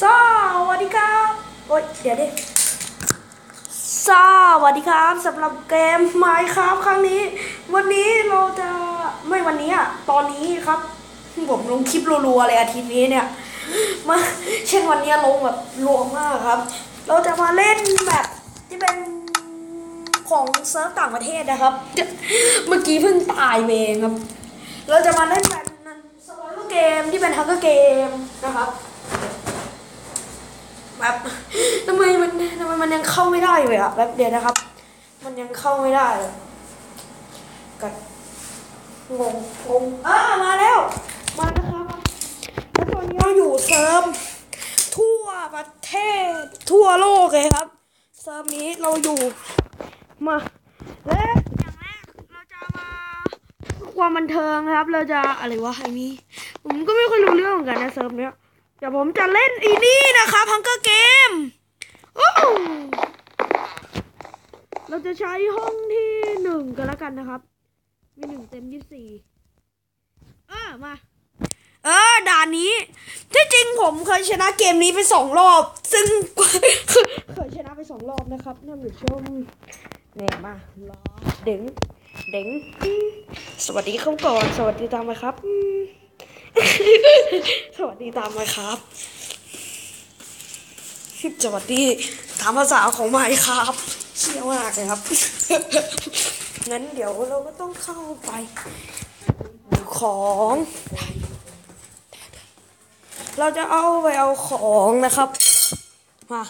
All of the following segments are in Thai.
สวัสดีครับ โอ๊ยเดี๋ยวดิสวัสดีครับสำหรับเกมไมค์ครับครั้งนี้ วันนี้เราจะไม่วันนี้อะตอนนี้ครับ ผมลงคลิปรัวๆเลยอาทิตย์นี้เนี่ยมาเช่นวันนี้ลงแบบรัวมากครับ เราจะมาเล่นแบบที่เป็นของเซิร์ฟต่างประเทศนะครับ เมื่อกี้เพิ่งตายเองครับ เราจะมาเล่นแบบนั้นสวอลเกมที่เป็นฮักเกอร์เกมนะครับ แบบทำไมมันทำไมมันยังเข้าไม่ได้เลยอะแบบเดียวนะครับ มันยังเข้าไม่ได้เลยกัดงงงงอ่ามาแล้ว มานะครับแล้วตอนนี้เราอยู่เซิร์ฟทั่วประเทศทั่วโลกเลยครับ เซิร์ฟนี้เราอยู่มาและอย่างแรกเราจะมาความบันเทิงครับ เราจะอะไรวะไอ้นี่ผมก็ไม่ค่อยรู้เรื่องเหมือนกันนะเซิร์ฟเนี้ย ดี๋ยวผมจะเล่นอีนี่นะครับพังเกอร์เกมเราจะใช้ห้องที่หนึ่งกันแล้วกันนะครับ มีหนึ่งเต็มยี่สี่เออมา เออ ด่านนี้ ที่จริงผมเคยชนะเกมนี้ไปสองรอบ ซึ่ง เคยชนะไปสองรอบนะครับท่านผู้ชมเนี่ยมารอเด้งเด้งสวัสดีครับก่อน สวัสดีตามมาครับ สวัสดีตามมาครับสวัสดีตามภาษาของไมครับเชี่ยวมากเลยครับ งั้นเดี๋ยวเราก็ต้องเข้าไปดูของเราจะเอาไปเอาของนะครับ มา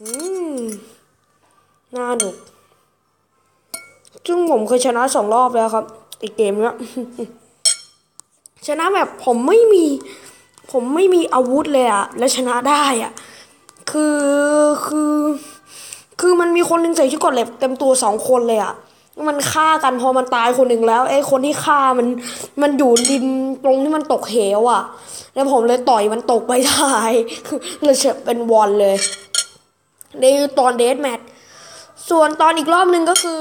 อืม น่าหนุก ซึ่งผมเคยชนะสองรอบแล้วครับไอเกมเนี้ย ชนะแบบผมไม่มี ผมไม่มีอาวุธเลยอะแล้วชนะได้อะคือคือ คือมันมีคนหนึ่งใส่ชุดกอดเหล็กเต็มตัวสองคนเลยอะมันฆ่ากันพอมันตายคนหนึ่งแล้วไอ้คนที่ฆ่ามันมันอยู่ริมตรงที่มันตกเหวอะแล้วผมเลยต่อยมันตกไปได้เลยเฉบเป็นวอนเลยในตอนเดทแมทส่วนตอนอีกรอบหนึ่งก็คือ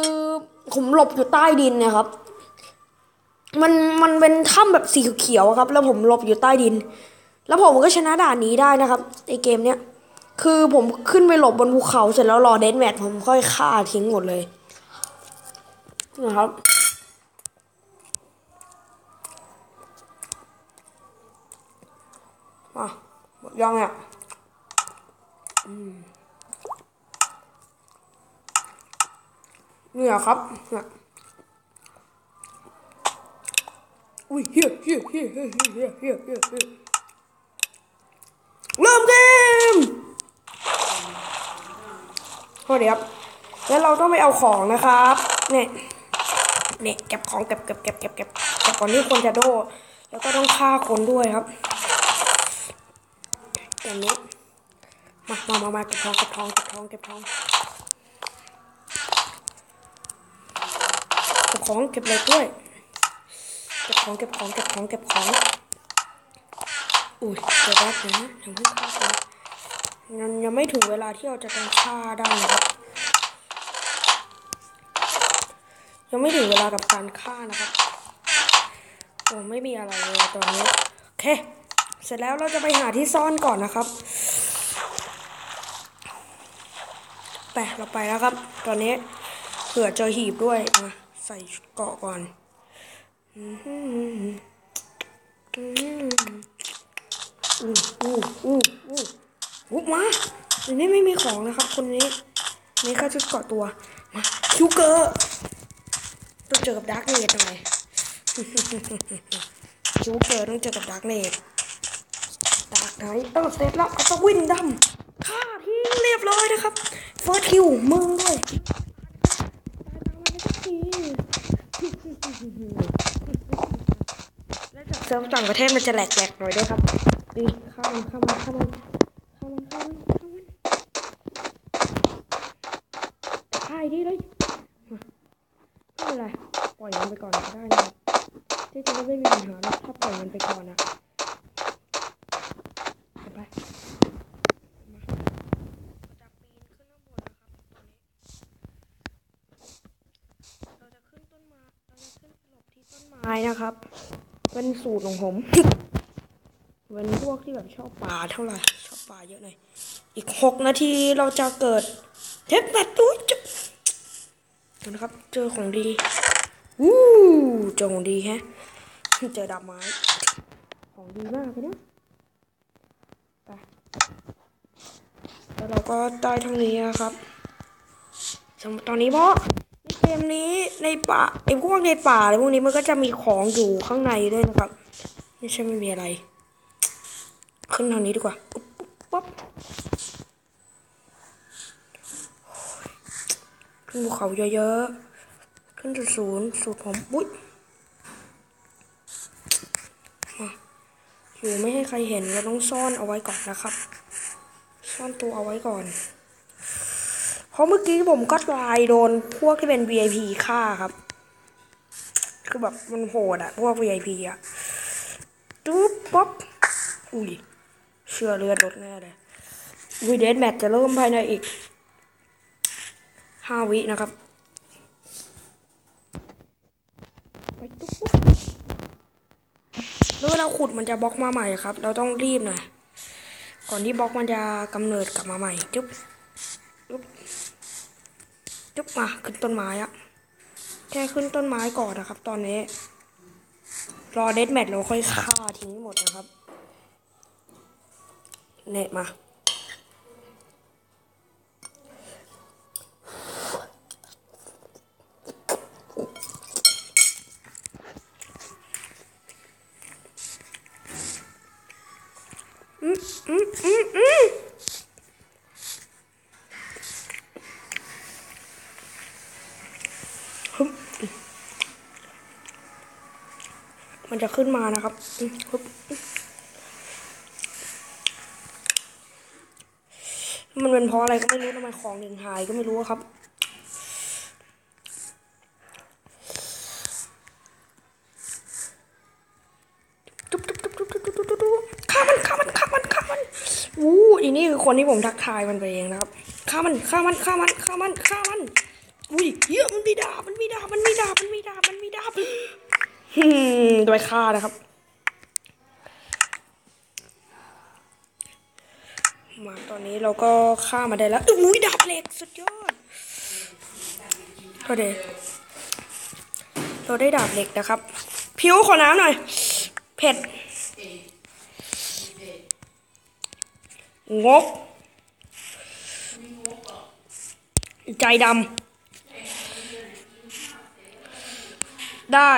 ผมหลบอยู่ใต้ดินนะครับ มันมันเป็นถ้ำแบบสีเขียวครับ แล้วผมหลบอยู่ใต้ดิน แล้วผมก็ชนะด่านนี้ได้นะครับในเกมเนี้ยคือผมขึ้นไปหลบบนภูเขาเสร็จแล้วรอเดนแมทผมค่อยฆ่าทิ้งหมดเลยนะครับอะหมดยังเนี่ยเนี่ยครับเนี่ย อุ้ยเฮียเฮียเฮียเฮียเฮียเฮียเฮียเฮียเริ่มเกมโทษดีครับ แล้วเราต้องไปเอาของนะครับ เนี่ยเนี่ยเก็บของเก็บเก็บเก็บเก็บเก็บเก็บก่อนที่คนจะโดแล้วก็ต้องฆ่าคนด้วยครับอย่างนี้มามามามาเก็บทองเก็บทองเก็บทองเก็บทองเก็บของเก็บเหล็กด้วย ก็บของเก็บของเก็บของเก็บของอุ้ยเดี๋ยวแป๊บนึงนะยังไม่ฆ่าเลยยังยังไม่ถึงเวลาที่เราจะการฆ่าได้นะครับ ยังไม่ถึงเวลากับการฆ่านะครับโอ้ไม่มีอะไรเลยตอนนี้โอเค เสร็จแล้วเราจะไปหาที่ซ่อนก่อนนะครับไปเราไปแล้วครับ ตอนนี้เผื่อเจอหีบด้วยมาใส่เกาะก่อน อู้อู้อู้อู้อู้มาอันนี้ไม่มีของนะครับ คนนี้นี่แค่ชุดเกาะตัวมาคิวเกอร์ต้องเจอกับดาร์กเนทหน่อยคิวเกอร์ต้องเจอกับดาร์กเนทดาร์กไนท์เออเสร็จแล้วเอาตะวินดำฆ่าทิ้งเรียบร้อยนะครับเฟิร์สคิวมึงด้วยตายตามมาสักที แล้วจากเซิร์ฟต่างประเทศมันจะแหลกๆหน่อยด้วยครับดีเข้ามันเข้ามันเข้ามันเข้ามันเข้ามันเข้ามันถ่ายดีเลยไม่เป็นไรปล่อยมันไปก่อนก็ได้นะครับที่จริงไม่มีปัญหาหรอกถ้าปล่อยมันไปก่อนนะไปมาเราจะปีนขึ้นข้างบนนะครับเราจะขึ้นต้นไม้เราจะขึ้นหลบที่ต้นไม้นะครับ เป็นสูตรของผมเป็นพวกที่แบบชอบป่าเท่าไหร่ ชอบป่าเยอะหน่อยอีกหกนาทีเราจะเกิด เทปแบบตู้จะเดี๋ยวนะครับ เจอของดีวู้เจอของดีฮะ เจอดาบไม้ ของดีมากเลยนะไปแล้วเราก็ได้ทั้งนี้นะครับสำหรับตอนนี้เพราะ มนี้ในป่าไอ้พวกในป่าอะไรพวกนี้มันก็จะมีของอยู่ข้างในด้วยนะครับไม่ใช่ไม่มีอะไร ขึ้นทางนี้ดีกว่าปุ๊บขึ้นภูเขาเยอะๆ ขึ้นจุดศูนย์สูตรผมอุ้ยอยู่ไม่ให้ใครเห็นเราต้องซ่อนเอาไว้ก่อนนะครับ ซ่อนตัวเอาไว้ก่อน ราะเมื่อกี้ผมก็ลายโดนพวกที่เป็น VIP ฆ่าครับ คือแบบมันโหดอะพวก VIP อะจุ๊บป๊อบอุ้ยเชื่อเลือดลดแน่เลยวีเดสแมทจะเริ่มภายในอีกห้าวินะครับไปตุ๊บแล้วเวลาขุดมันจะบล็อกมาใหม่ครับ เราต้องรีบหน่อยก่อนที่บล็อกมันจะกำเนิดกลับมาใหม่จุ๊บจุ๊บ จุ๊บมาขึ้นต้นไม้อะแค่ขึ้นต้นไม้ก่อนนะครับ ตอนนี้ รอเดสแมทเราค่อยฆ่าทิ้งหมดนะครับเนะมาอืมอืมอืมอืม จะขึ้นมานะครับมันเป็นเพราะอะไรก็ไม่รู้ทำไมของถึงหายก็ไม่รู้ครับ จุ๊บจุ๊ามันฆ่ามันฆ่ามันฆ่ามันอู้อีนี่คือคนที่ผมทักทายมันไปเองนะครับฆ่ามันฆ่ามันฆ่ามันฆ่ามันฆ่ามันอุ้ยเยอะมันมีดาบมันมีดาบมันมีดาบมันมีดาบมันมีดาบ โดยฆ่านะครับ มาตอนนี้เราก็ฆ่ามาได้แล้วอุ้ยดาบเหล็กสุดยอดก็เดเราได้ดาบเหล็กนะครับ ผิวขอน้ำหน่อย เผ็ดงก ใจดำได้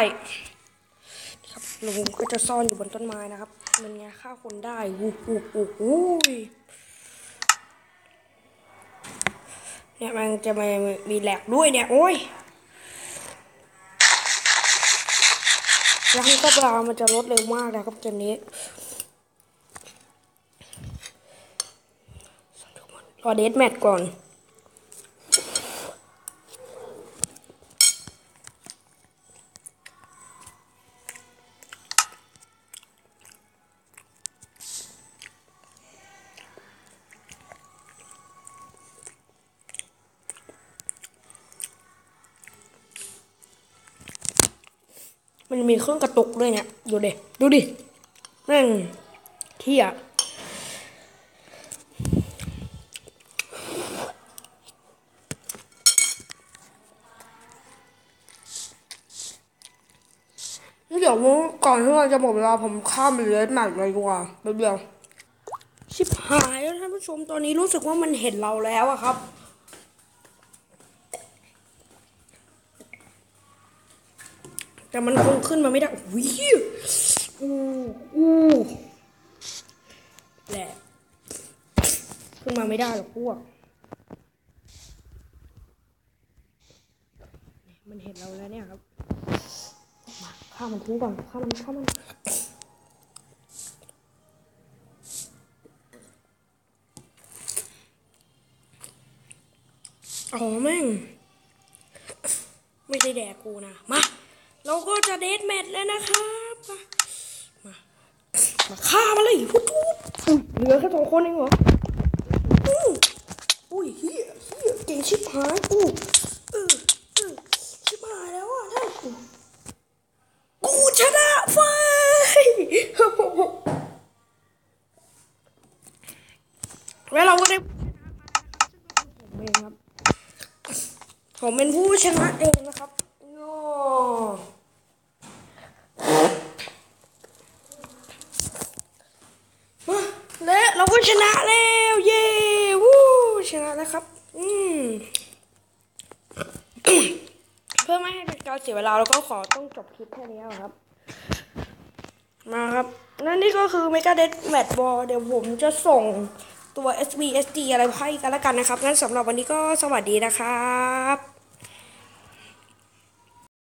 ครับลุงก็จะซ่อนอยู่บนต้นไม้นะครับ มันไงฆ่าคนได้วู้วู้วู้วู้ยเนี่ยมันจะมามีแหลกด้วยเนี่ย โอ้ยแล้วก็ปลามันจะลดเร็วมากนะครับเกมนี้รอเดทแมทก่อน มันมีเครื่องกระตุกด้วยเนี่ย ดูดิ ดูดิแม่งเที่ยเดี๋ยวก่อนที่เราจะหมดเวลาผมข้ามไปเลยแมทเลยดีกว่าแป๊บเดียวชิบหายแล้วท่านผู้ชมตอนนี้รู้สึกว่ามันเห็นเราแล้วอะครับ แต่มันคงขึ้นมาไม่ได้วิวอู้อู้แหละขึ้นมาไม่ได้หรอกพวก มันเห็นเราแล้วเนี่ยครับมาฆ่ามันทิ้งก่อนฆ่ามันฆ่ามันอ๋อแม่ง ไม่ใช่แดกกูนะ มา เราก็จะเดทแมทแล้วนะครับมามาฆ่ามันเลยพุทธเหลือแค่สองคนเองเหรออู้อุ้ยเฮียเฮียเก่งชิบหายอู้เออเออชิบหายแล้วอะท่านกูชนะไฟแล้วเราก็ได้ผมเองครับ ผมเป็นผู้ชนะเองนะครับโอ้มาและเราก็ชนะแล้ว เย้วู้ชนะแล้วครับ อืมเพื่อไม่ให้เป็นการเสียเวลาเราก็ขอต้องจบคลิปแค่นี้ครับ มาครับ นั่นนี่ก็คือเมกาเดตแมทบอลเดี๋ยวผมจะส่งตัว SB SD อะไรให้กันแล้วกันนะครับ งั้นสำหรับวันนี้ก็สวัสดีนะครับ